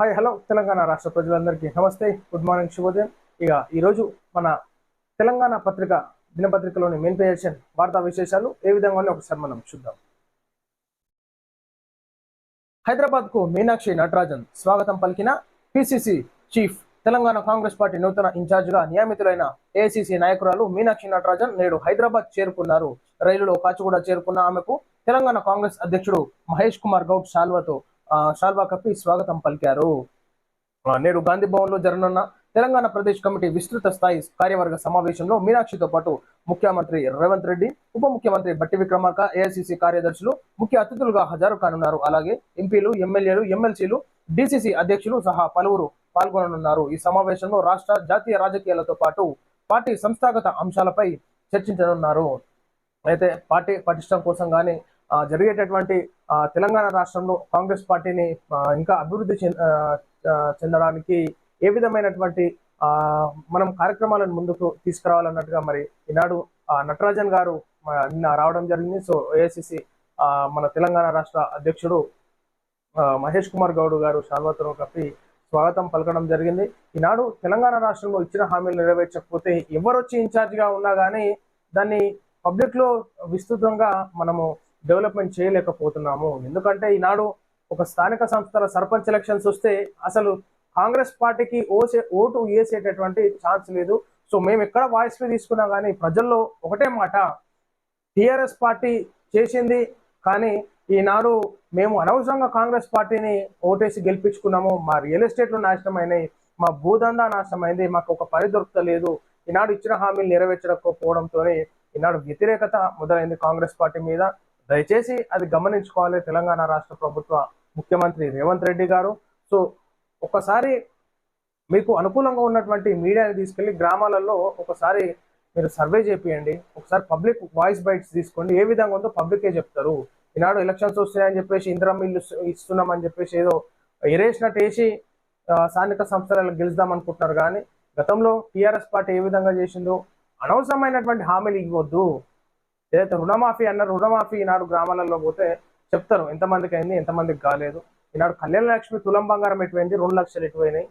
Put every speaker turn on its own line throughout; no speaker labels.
Hi hello Telangana రాష్ట్ర ప్రజలందరికీ నమస్తే. గుడ్ మార్నింగ్ శుభోదయం ఇక ఈరోజు మన తెలంగాణ పత్రిక దినపత్రికలోని మెయిన్ పేజన్ వార్తా విశేషాలు ఏ విధంగానే ఒకసారి మనం చూద్దాం. హైదరాబాద్కు మీనాక్షి నటరాజన్ స్వాగతం పలికిన PCC chief Telangana Congress party నూతన ఇన్ఛార్జిగా నియమితులైన ఏఐసిసి నాయకురాలు మీనాక్షి నటరాజన్ నేడు హైదరాబాద్ చేరుకున్నారు. రైలులో కాచిగూడ చేరుకున్న ఆమెకు తెలంగాణ కాంగ్రెస్ అధ్యక్షుడు మహేష్ కుమార్ గౌడ్ శాల్వతో షాల్వా కప్పి స్వాగతం పలికారు. నేడు గాంధీ భవన్లో జరగనున్న తెలంగాణ ప్రదేశ్ కమిటీ విస్తృత స్థాయి కార్యవర్గ సమావేశంలో మీనాక్షితో పాటు ముఖ్యమంత్రి రేవంత్ రెడ్డి ఉప ముఖ్యమంత్రి బట్టి విక్రమార్క ఏఐసిసి కార్యదర్శులు ముఖ్య అతిథులుగా హాజరు కానున్నారు. అలాగే ఎంపీలు ఎమ్మెల్యేలు ఎమ్మెల్సీలు డిసిసి అధ్యక్షులు సహా పలువురు పాల్గొననున్నారు. ఈ సమావేశంలో రాష్ట్ర జాతీయ రాజకీయాలతో పాటు పార్టీ సంస్థాగత అంశాలపై చర్చించనున్నారు. అయితే పార్టీ పటిష్టం కోసం కానీ జరిగేటటువంటి తెలంగాణ రాష్ట్రంలో కాంగ్రెస్ పార్టీని ఇంకా అభివృద్ధి చెందడానికి ఏ విధమైనటువంటి ఆ, మనం కార్యక్రమాలను ముందుకు తీసుకురావాలన్నట్టుగా మరి ఈనాడు ఆ, నటరాజన్ గారు నిన్న రావడం జరిగింది. సో ఏఐసిసి మన తెలంగాణ రాష్ట్ర అధ్యక్షుడు మహేష్ కుమార్ గౌడ్ గారు శాల్వతను కప్పి స్వాగతం పలకడం జరిగింది. ఈనాడు తెలంగాణ రాష్ట్రంలో ఇచ్చిన హామీలు నెరవేర్చకపోతే ఎవరొచ్చి ఇన్ఛార్జ్గా ఉన్నా కానీ దాన్ని పబ్లిక్లో విస్తృతంగా మనము డెవలప్మెంట్ చేయలేకపోతున్నాము. ఎందుకంటే ఈనాడు ఒక స్థానిక సంస్థల సర్పంచ్ ఎలక్షన్స్ వస్తే అసలు కాంగ్రెస్ పార్టీకి ఓసే ఓటు వేసేటటువంటి ఛాన్స్ లేదు. సో మేము ఎక్కడ వాయిస్ తీసుకున్నా కానీ ప్రజల్లో ఒకటే మాట టిఆర్ఎస్ పార్టీ చేసింది కానీ ఈనాడు మేము అనవసరంగా కాంగ్రెస్ పార్టీని ఓటేసి గెలిపించుకున్నాము. మా రియల్ ఎస్టేట్లు నాశనం అయినాయి మా భూదందా నాశనం మాకు ఒక పని దొరకలేదు. ఈనాడు ఇచ్చిన హామీలు నెరవేర్చకపోవడంతో ఈనాడు వ్యతిరేకత మొదలైంది కాంగ్రెస్ పార్టీ మీద. దయచేసి అది గమనించుకోవాలి. తెలంగాణ రాష్ట్ర ప్రభుత్వ ముఖ్యమంత్రి రేవంత్ రెడ్డి గారు. సో ఒకసారి మీకు అనుకూలంగా ఉన్నటువంటి మీడియాని తీసుకెళ్ళి గ్రామాలలో ఒకసారి మీరు సర్వే చేపియండి. ఒకసారి పబ్లిక్ వాయిస్ బైట్స్ తీసుకోండి. ఏ విధంగా ఉందో పబ్లికే చెప్తారు. ఈనాడు ఎలక్షన్స్ వస్తున్నాయని చెప్పేసి ఇందిరమ్మ ఇల్లు ఇస్తున్నామని చెప్పేసి ఏదో ఎరేసినట్టు వేసి స్థానిక సంస్థలను గెలుద్దాం అనుకుంటున్నారు కానీ గతంలో టీఆర్ఎస్ పార్టీ ఏ విధంగా చేసిందో అనవసరమైనటువంటి హామీలు ఇవ్వద్దు. ఏదైతే రుణమాఫీ అన్నారు రుణమాఫీ ఈనాడు గ్రామాలలో పోతే చెప్తారు ఎంతమందికి అయింది ఎంతమందికి కాలేదు. ఈనాడు కళ్యాణ లక్ష్మి తులం బంగారం ఎటువైంది? రెండు లక్షలు ఎటువైనాయి?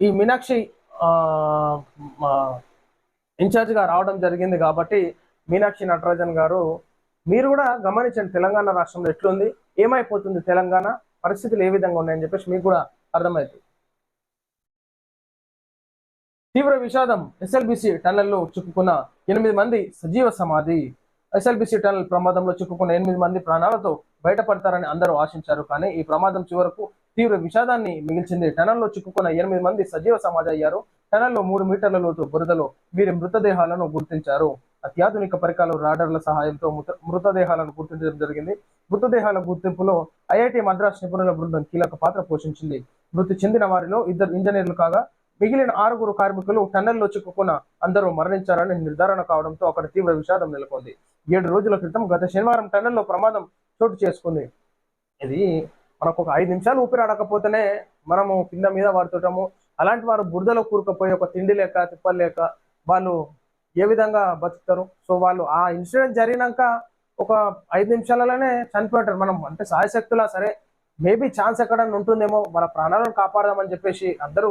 ఈ మీనాక్షి ఆ, రావడం జరిగింది కాబట్టి మీనాక్షి నటరాజన్ గారు మీరు కూడా గమనించండి తెలంగాణ రాష్ట్రంలో ఎట్లుంది ఏమైపోతుంది తెలంగాణ పరిస్థితులు ఏ విధంగా ఉన్నాయని చెప్పేసి మీకు కూడా అర్థమవుతుంది. తీవ్ర విషాదం ఎస్ఎల్బిసి టన్నెల్లో చిక్కుకున్న ఎనిమిది మంది సజీవ సమాధి. ఎస్ఎల్బిసి టన్నెల్ ప్రమాదంలో చిక్కుకున్న ఎనిమిది మంది ప్రాణాలతో బయటపడతారని అందరూ ఆశించారు. కానీ ఈ ప్రమాదం చివరకు తీవ్ర విషాదాన్ని మిగిల్చింది. టనల్లో చిక్కుకున్న ఎనిమిది మంది సజీవ సమాధి అయ్యారు. టనల్లో మూడు మీటర్ల లోతు బురదలో వీరి మృతదేహాలను గుర్తించారు. అత్యాధునిక పరికరాలు రాడర్ల సహాయంతో మృత మృతదేహాలను గుర్తించడం జరిగింది. మృతదేహాల గుర్తింపులో ఐఐటి మద్రాస్ నిపుణుల బృందం కీలక పాత్ర పోషించింది. మృతి చెందిన వారిలో ఇద్దరు ఇంజనీర్లు కాగా మిగిలిన ఆరుగురు కార్మికులు టన్నెల్లో చిక్కుకున్న అందరూ మరణించారని నిర్ధారణ కావడంతో అక్కడ తీవ్ర విషాదం నెలకొంది. ఏడు రోజుల క్రితం గత శనివారం టన్నెల్లో ప్రమాదం చోటు చేసుకుంది. ఇది మనకు ఒక ఐదు నిమిషాలు ఊపిరాడకపోతేనే మనము కింద మీద పడుతుంటాము అలాంటి వారు బురదలో కూరుకుపోయి ఒక తిండి లేక తిప్పలు లేక వాళ్ళు ఏ విధంగా బతుకుతారు? సో వాళ్ళు ఆ ఇన్సిడెంట్ జరిగినాక ఒక ఐదు నిమిషాలలోనే చనిపోతారు మనం అంటే సాయశక్తులా సరే మేబీ ఛాన్స్ ఎక్కడన్నా ఉంటుందేమో మన ప్రాణాలను కాపాడదామని చెప్పేసి అందరూ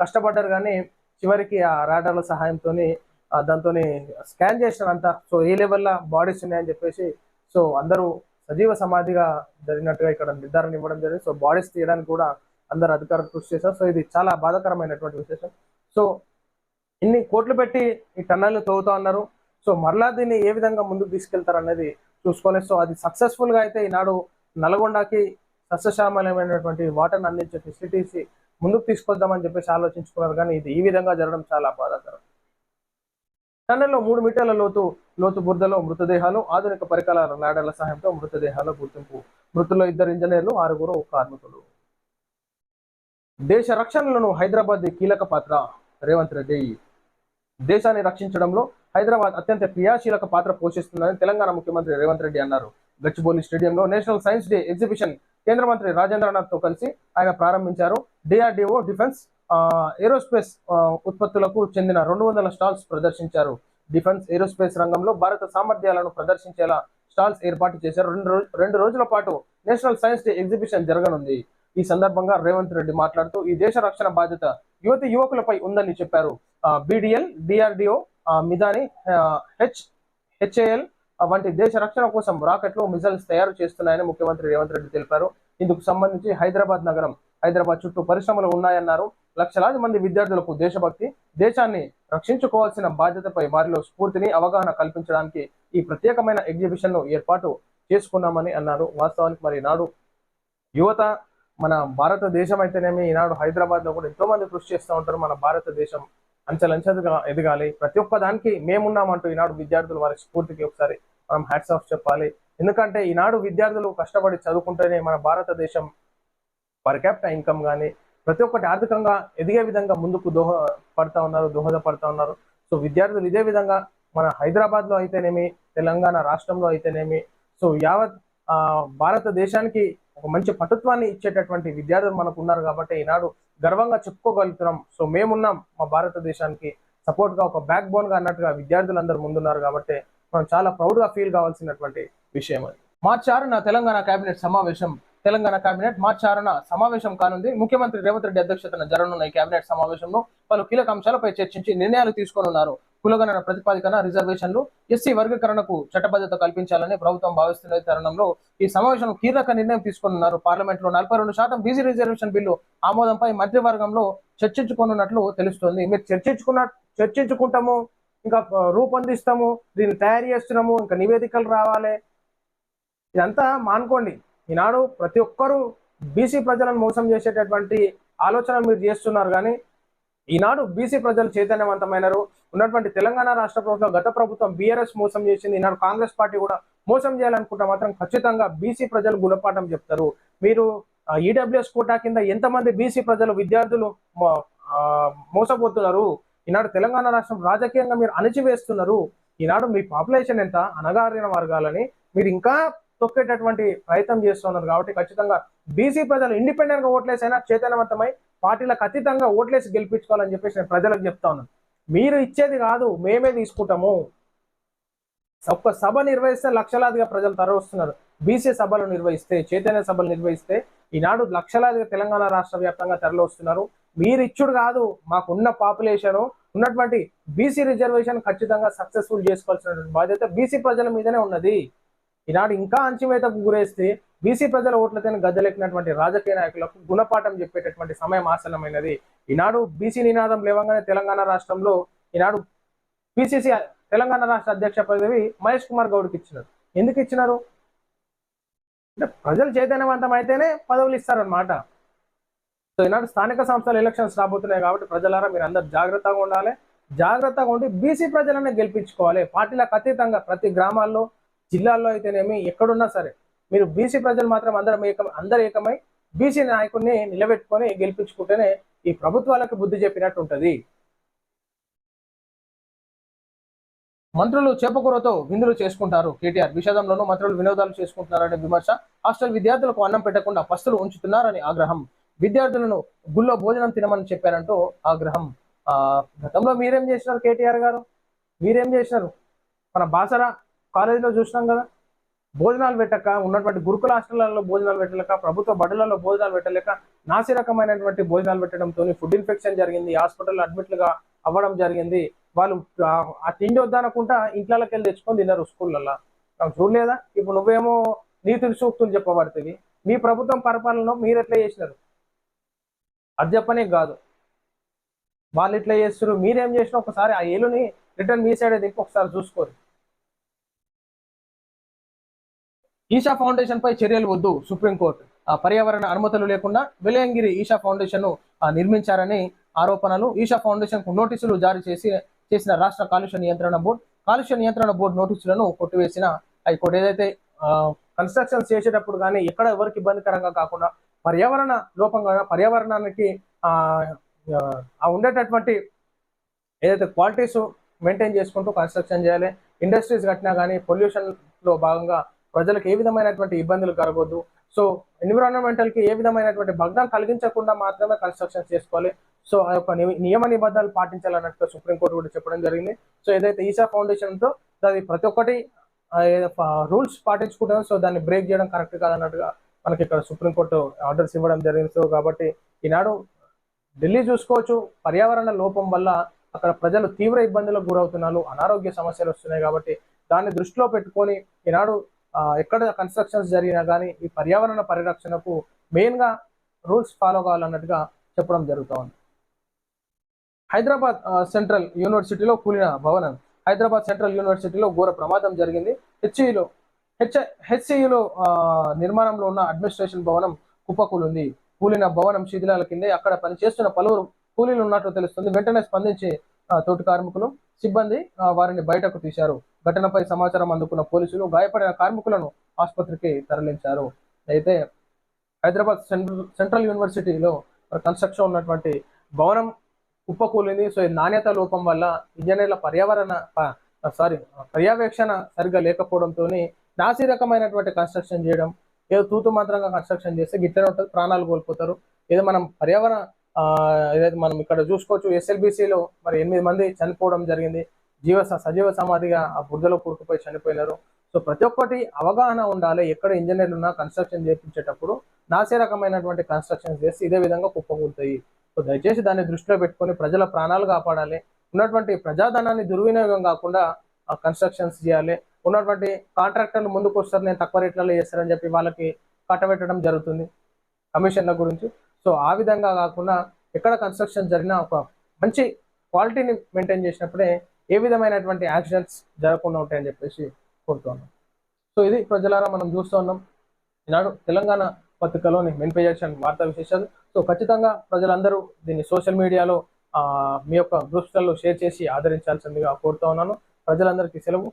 కష్టపడ్డారు కానీ చివరికి ఆ రాడర్ల సహాయంతో దాంతో స్కాన్ చేసినారంతా. సో ఏ లెవెల్లో బాడీస్ ఉన్నాయని చెప్పేసి సో అందరూ సజీవ సమాధిగా జరిగినట్టుగా ఇక్కడ నిర్ధారణ ఇవ్వడం జరిగింది. సో బాడీస్ తీయడానికి కూడా అందరు అధికారులు కృషి చేశారు. సో ఇది చాలా బాధాకరమైనటువంటి విశేషం. సో ఇన్ని కోట్లు పెట్టి ఈ టన్నెల్ తవ్వుతా ఉన్నారు. సో మరలా దీన్ని ఏ విధంగా ముందుకు తీసుకెళ్తారు అనేది చూసుకోలేదు. సో అది సక్సెస్ఫుల్గా అయితే ఈనాడు నల్గొండకి సస్యశ్యామలమైనటువంటి వాటర్ని అందించే ఫెసిలిటీస్ ముందుకు తీసుకొద్దామని చెప్పేసి ఆలోచించుకున్నారు. కానీ ఇది ఈ విధంగా జరగడం చాలా బాధాకరం. టన్నెల్లో మూడు మీటర్ల లోతు లోతు బురదలో మృతదేహాలు ఆధునిక పరికరాల లాడర్ల సహాయంతో మృతదేహాల గుర్తింపు. మృతుల్లో ఇద్దరు ఇంజనీర్లు ఆరుగురు కార్మికులు. దేశ రక్షణలను హైదరాబాద్ కీలక పాత్ర. రేవంత్ రెడ్డి దేశాన్ని రక్షించడంలో హైదరాబాద్ అత్యంత క్రియాశీలక పాత్ర పోషిస్తుందని తెలంగాణ ముఖ్యమంత్రి రేవంత్ రెడ్డి అన్నారు. గచ్చిబౌలి స్టేడియంలో నేషనల్ సైన్స్ డే ఎగ్జిబిషన్ కేంద్ర మంత్రి రాజేంద్రనాథ్తో కలిసి ఆయన ప్రారంభించారు. డిఆర్డిఓ డిఫెన్స్ ఏరోస్పేస్ ఉత్పత్తులకు చెందిన రెండు వందల స్టాల్స్ ప్రదర్శించారు. డిఫెన్స్ ఏరోస్పేస్ రంగంలో భారత సామర్థ్యాలను ప్రదర్శించేలా స్టాల్స్ ఏర్పాటు చేశారు. రెండు రోజు రెండు రోజుల పాటు నేషనల్ సైన్స్ డే ఎగ్జిబిషన్ జరగనుంది. ఈ సందర్భంగా రేవంత్ రెడ్డి మాట్లాడుతూ ఈ దేశ రక్షణ బాధ్యత యువతి యువకులపై ఉందని చెప్పారు. BDL DRDO Midhani H HAL వంటి దేశ రక్షణ కోసం రాకెట్లు మిజైల్స్ తయారు చేస్తున్నాయని ముఖ్యమంత్రి రేవంత్ రెడ్డి తెలిపారు. ఇందుకు సంబంధించి హైదరాబాద్ నగరం హైదరాబాద్ చుట్టూ పరిశ్రమలు ఉన్నాయన్నారు. లక్షలాది మంది విద్యార్థులకు దేశభక్తి దేశాన్ని రక్షించుకోవాల్సిన బాధ్యతపై వారిలో స్ఫూర్తిని అవగాహన కల్పించడానికి ఈ ప్రత్యేకమైన ఎగ్జిబిషన్ను ఏర్పాటు చేసుకున్నామని అన్నారు. వాస్తవానికి మరి నాడు యువత మన భారతదేశం అయితేనేమి ఈనాడు హైదరాబాద్లో కూడా ఎంతో మంది కృషి చేస్తూ ఉంటారు. మన భారతదేశం అంచెలంచెలుగా ఎదగాలి. ప్రతి ఒక్క దానికి మేమున్నామంటూ ఈనాడు విద్యార్థులు వారి స్ఫూర్తికి ఒకసారి మనం హ్యాట్స్ ఆఫ్ చెప్పాలి. ఎందుకంటే ఈనాడు విద్యార్థులు కష్టపడి చదువుకుంటేనే మన భారతదేశం పర్ క్యాపిటల్ ఇన్కమ్ కానీ ప్రతి ఒక్కటి ఆర్థికంగా ఎదిగే విధంగా ముందుకు దోహ పడతా ఉన్నారు దోహదపడతా ఉన్నారు. సో విద్యార్థులు ఇదే విధంగా మన హైదరాబాద్లో అయితేనేమి తెలంగాణ రాష్ట్రంలో అయితేనేమి సో యావత్ ఆ, భారతదేశానికి ఒక మంచి పటుత్వాన్ని ఇచ్చేటటువంటి విద్యార్థులు మనకు ఉన్నారు కాబట్టి ఈనాడు గర్వంగా చెప్పుకోగలుగుతున్నాం. సో మేమున్నాం మా భారతదేశానికి సపోర్ట్గా ఒక బ్యాక్ బోన్గా అన్నట్టుగా విద్యార్థులందరూ ముందున్నారు కాబట్టి మనం చాలా ప్రౌడ్గా ఫీల్ కావాల్సినటువంటి విషయం అది. మార్చి ఆరున తెలంగాణ కేబినెట్ సమావేశం తెలంగాణ కేబినెట్ మార్చి ఆరున సమావేశం కానుంది. ముఖ్యమంత్రి రేవంత్ రెడ్డి అధ్యక్షతన జరగనున్న ఈ కేబినెట్ సమావేశంలో పలు కీలక అంశాలపై చర్చించి నిర్ణయాలు తీసుకోనున్నారు. కులగణన ప్రతిపాదికన రిజర్వేషన్లు ఎస్సీ వర్గీకరణకు చట్టబద్ధత కల్పించాలని ప్రభుత్వం భావిస్తున్న తరుణంలో ఈ సమావేశంలో కీలక నిర్ణయం తీసుకోనున్నారు. పార్లమెంట్లో నలభై రెండు శాతం బీసీ రిజర్వేషన్ బిల్లు ఆమోదంపై మంత్రివర్గంలో చర్చించుకోనున్నట్లు తెలుస్తోంది. మీరు చర్చించుకున్న చర్చించుకుంటాము. ఇంకా రూపొందిస్తాము దీన్ని తయారు చేస్తున్నాము ఇంకా నివేదికలు రావాలి. ఇదంతా మానుకోండి. ఈనాడు ప్రతి ఒక్కరూ బీసీ ప్రజలను మోసం చేసేటటువంటి ఆలోచన మీరు చేస్తున్నారు కానీ ఈనాడు బీసీ ప్రజలు చైతన్యవంతమైనరు. ఉన్నటువంటి తెలంగాణ రాష్ట్ర ప్రభుత్వం గత ప్రభుత్వం బీఆర్ఎస్ మోసం చేసింది. ఈనాడు కాంగ్రెస్ పార్టీ కూడా మోసం చేయాలనుకుంటే మాత్రం ఖచ్చితంగా బీసీ ప్రజలు గుణపాఠం చెప్తారు. మీరు ఈడబ్ల్యూఎస్ కోటా కింద ఎంతమంది బీసీ ప్రజలు విద్యార్థులు మో- మోసపోతున్నారు? ఈనాడు తెలంగాణ రాష్ట్రం రాజకీయంగా మీరు అణిచివేస్తున్నారు. ఈనాడు మీ పాపులేషన్ ఎంత? అనగారిన వర్గాలని మీరు ఇంకా తొక్కేటటువంటి ప్రయత్నం చేస్తున్నారు కాబట్టి ఖచ్చితంగా బీసీ ప్రజలు ఇండిపెండెంట్గా ఓట్లేసైనా చైతన్యవంతమై పార్టీలకు అతీతంగా ఓట్లేసి గెలిపించుకోవాలని చెప్పేసి నేను ప్రజలకు చెప్తా ఉన్నాను. మీరు ఇచ్చేది కాదు మేమే తీసుకుంటాము. ఒక్క సభ నిర్వహిస్తే లక్షలాదిగా ప్రజలు తరలిస్తున్నారు బీసీ సభలు నిర్వహిస్తే చైతన్య సభలు నిర్వహిస్తే ఈనాడు లక్షలాదిగా తెలంగాణ రాష్ట్ర వ్యాప్తంగా తరలి వస్తున్నారు మీరు ఇచ్చుడు కాదు మాకున్న పాపులేషన్ ఉన్నటువంటి బీసీ రిజర్వేషన్ ఖచ్చితంగా సక్సెస్ఫుల్ చేసుకోవాల్సినటువంటి బాధ్యత బీసీ ప్రజల మీదనే ఉన్నది. ఈనాడు ఇంకా అంచుమేతకు గురేస్తే బీసీ ప్రజల ఓట్లతో గద్దెలెక్కినటువంటి రాజకీయ నాయకులకు గుణపాఠం చెప్పేటటువంటి సమయం ఆసన్నమైనది. ఈనాడు బీసీ నినాదం లేవగానే తెలంగాణ రాష్ట్రంలో ఈనాడు పిసిసి తెలంగాణ రాష్ట్ర అధ్యక్ష పదవి మహేష్ కుమార్ గౌడ్కి ఇచ్చినారు. ఎందుకు ఇచ్చినారు? అంటే ప్రజలు చైతన్యవంతం అయితేనే పదవులు ఇస్తారనమాట సో ఈనాడు స్థానిక సంస్థల ఎలక్షన్స్ రాబోతున్నాయి కాబట్టి ప్రజలారా మీరు అందరు జాగ్రత్తగా ఉండాలి. జాగ్రత్తగా ఉండి బీసీ ప్రజలనే గెలిపించుకోవాలి. పార్టీలకు అతీతంగా ప్రతి గ్రామాల్లో జిల్లాల్లో అయితేనేమి ఎక్కడున్నా సరే మీరు బీసీ ప్రజలు మాత్రం అందరం ఏకం అందరు ఏకమై బీసీ నాయకుడిని నిలబెట్టుకొని గెలిపించుకుంటేనే ఈ ప్రభుత్వాలకు బుద్ధి చెప్పినట్టు ఉంటుంది మంత్రులు చేపకూరతో విందులు చేసుకుంటారు. కేటీఆర్ విషాదంలోనూ మంత్రులు వినోదాలు చేసుకుంటున్నారనే విమర్శ హాస్టల్ విద్యార్థులకు అన్నం పెట్టకుండా పస్తులు ఉంచుతున్నారని ఆగ్రహం. విద్యార్థులను గుళ్ళో భోజనం తినమని చెప్పారంటూ ఆగ్రహం. ఆ గతంలో మీరేం చేసినారు కేటీఆర్ గారు? మీరేం చేసినారు? మన బాసరా కాలేజీలో చూసినాం కదా. భోజనాలు పెట్టక ఉన్నటువంటి గురుకుల హాస్టళ్ళలో భోజనాలు పెట్టలేక ప్రభుత్వ బడులలో భోజనాలు పెట్టలేక నాసి రకమైనటువంటి భోజనాలు పెట్టడంతో ఫుడ్ ఇన్ఫెక్షన్ జరిగింది. హాస్పిటల్ అడ్మిట్లుగా అవ్వడం జరిగింది. వాళ్ళు ఆ- తిండి వద్దనకుండా ఇంట్లోకి వెళ్ళి తెచ్చుకొని తిన్నారు స్కూళ్ళల్లో. నాకు చూడలేదా? ఇప్పుడు నువ్వేమో నీతులు సూక్తులు చెప్పబడుతుంది మీ ప్రభుత్వం పరిపాలనలో మీరు ఎట్లా చేసినారు? అది చెప్పనే కాదు. వాళ్ళు ఇట్లా చేస్తారు మీరేం చేసినా ఒకసారి ఆ ఏలుని రిటర్న్ మీ సైడ్ దింపి ఒకసారి చూసుకోరు. ఈషా ఫౌండేషన్ పై చర్యలు వద్దు సుప్రీంకోర్టు ఆ పర్యావరణ అనుమతులు లేకుండా వెలయంగిరి ఈషా ఫౌండేషన్ ఆ, నిర్మించారని ఆరోపణలు ఈషా ఫౌండేషన్కు నోటీసులు జారీ చేసి చేసిన రాష్ట్ర కాలుష్య నియంత్రణ బోర్డు కాలుష్య నియంత్రణ బోర్డు నోటీసులను కొట్టివేసిన హైకోర్టు. ఏదైతే కన్స్ట్రక్షన్స్ చేసేటప్పుడు కానీ ఎక్కడ ఎవరికి ఇబ్బందికరంగా కాకుండా పర్యావరణ లోపంగా పర్యావరణానికి ఆ ఉండేటటువంటి ఏదైతే క్వాలిటీస్ మెయింటైన్ చేసుకుంటూ కన్స్ట్రక్షన్ చేయాలి ఇండస్ట్రీస్ కట్టినా కానీ పొల్యూషన్లో భాగంగా ప్రజలకు ఏ విధమైనటువంటి ఇబ్బందులు కలగొద్దు. సో ఎన్విరాన్మెంటల్కి ఏ విధమైనటువంటి భగ్నాలు కలిగించకుండా మాత్రమే కన్స్ట్రక్షన్ చేసుకోవాలి. సో ఆ యొక్క ని- నియమ నిబంధనలు పాటించాలన్నట్టుగా సుప్రీంకోర్టు కూడా చెప్పడం జరిగింది. సో ఏదైతే ఈసా ఫౌండేషన్ దాని ప్రతి ఒక్కటి రూల్స్ పాటించుకుంటాం సో దాన్ని బ్రేక్ చేయడం కరెక్ట్ కాదన్నట్టుగా మనకి ఇక్కడ సుప్రీంకోర్టు ఆర్డర్స్ ఇవ్వడం జరిగింది. సో కాబట్టి ఈనాడు ఢిల్లీ చూసుకోవచ్చు. పర్యావరణ లోపం వల్ల అక్కడ ప్రజలు తీవ్ర ఇబ్బందులకు గురవుతున్నారు. అనారోగ్య సమస్యలు వస్తున్నాయి కాబట్టి దాన్ని దృష్టిలో పెట్టుకొని ఈనాడు ఎక్కడ కన్స్ట్రక్షన్స్ జరిగినా కానీ ఈ పర్యావరణ పరిరక్షణకు మెయిన్గా రూల్స్ ఫాలో కావాలన్నట్టుగా చెప్పడం జరుగుతూ ఉంది. హైదరాబాద్ సెంట్రల్ యూనివర్సిటీలో కూలిన భవనం. హైదరాబాద్ సెంట్రల్ యూనివర్సిటీలో ఘోర ప్రమాదం జరిగింది. హెచ్ఈలో హెచ్ హెచ్సియులో నిర్మాణంలో ఉన్న అడ్మినిస్ట్రేషన్ భవనం కుప్పకూలింది. కూలిన భవనం శిథిలాల కిందే అక్కడ పనిచేస్తున్న పలువురు కూలీలు ఉన్నట్లు తెలుస్తుంది. వెంటనే స్పందించి తోటి కార్మికులు సిబ్బంది వారిని బయటకు తీశారు. ఘటనపై సమాచారం అందుకున్న పోలీసులు గాయపడిన కార్మికులను ఆసుపత్రికి తరలించారు. అయితే హైదరాబాద్ సెంట్రల్ సెంట్రల్ యూనివర్సిటీలో కన్స్ట్రక్షన్ ఉన్నటువంటి భవనం కుప్పకూలింది. సో ఈ నాణ్యత లోపం వల్ల ఇంజనీర్ల పర్యావరణ సారీ పర్యవేక్షణ సరిగ్గా లేకపోవడంతో నాసి రకమైనటువంటి కన్స్ట్రక్షన్ చేయడం ఏదో తూతు మాత్రంగా కన్స్ట్రక్షన్ చేస్తే గిట్లనే ఉంటుంది ప్రాణాలు కోల్పోతారు. ఏదో మనం పర్యావరణ ఏదైతే మనం ఇక్కడ చూసుకోవచ్చు ఎస్ఎల్బిసిలో మరి ఎనిమిది మంది చనిపోవడం జరిగింది. జీవ సజీవ సమాధిగా ఆ బురదలో కూరుకుపోయి చనిపోయినారు. సో ప్రతి ఒక్కటి అవగాహన ఉండాలి ఎక్కడ ఇంజనీర్లు ఉన్నా కన్స్ట్రక్షన్ చేయించేటప్పుడు నాసే రకమైనటువంటి కన్స్ట్రక్షన్ చేసి ఇదే విధంగా కుప్పకూలుతాయి. సో దయచేసి దాన్ని దృష్టిలో పెట్టుకొని ప్రజల ప్రాణాలు కాపాడాలి. ఉన్నటువంటి ప్రజాధనాన్ని దుర్వినియోగం కాకుండా కన్స్ట్రక్షన్స్ చేయాలి. ఉన్నటువంటి కాంట్రాక్టర్లు ముందుకు వస్తారు నేను తక్కువ రేట్లలో చేస్తారని చెప్పి వాళ్ళకి కట్టబెట్టడం జరుగుతుంది కమిషన్ల గురించి. సో ఆ విధంగా కాకుండా ఎక్కడ కన్స్ట్రక్షన్ జరిగినా ఒక మంచి క్వాలిటీని మెయింటైన్ చేసినప్పుడే ఏ విధమైనటువంటి యాక్సిడెంట్స్ జరగకుండా ఉంటాయని చెప్పేసి కోరుతున్నాం సో ఇది ప్రజలారా మనం చూస్తూ ఉన్నాం. ఈనాడు తెలంగాణ పత్రికలోని మెయిన్ పేజ్ వార్తా విశేషాలు. సో ఖచ్చితంగా ప్రజలందరూ దీన్ని సోషల్ మీడియాలో ఆ, మీ యొక్క గ్రూప్స్లలో షేర్ చేసి ఆదరించాల్సిందిగా కోరుతా ఉన్నాను. ప్రజలందరికీ సెలవు.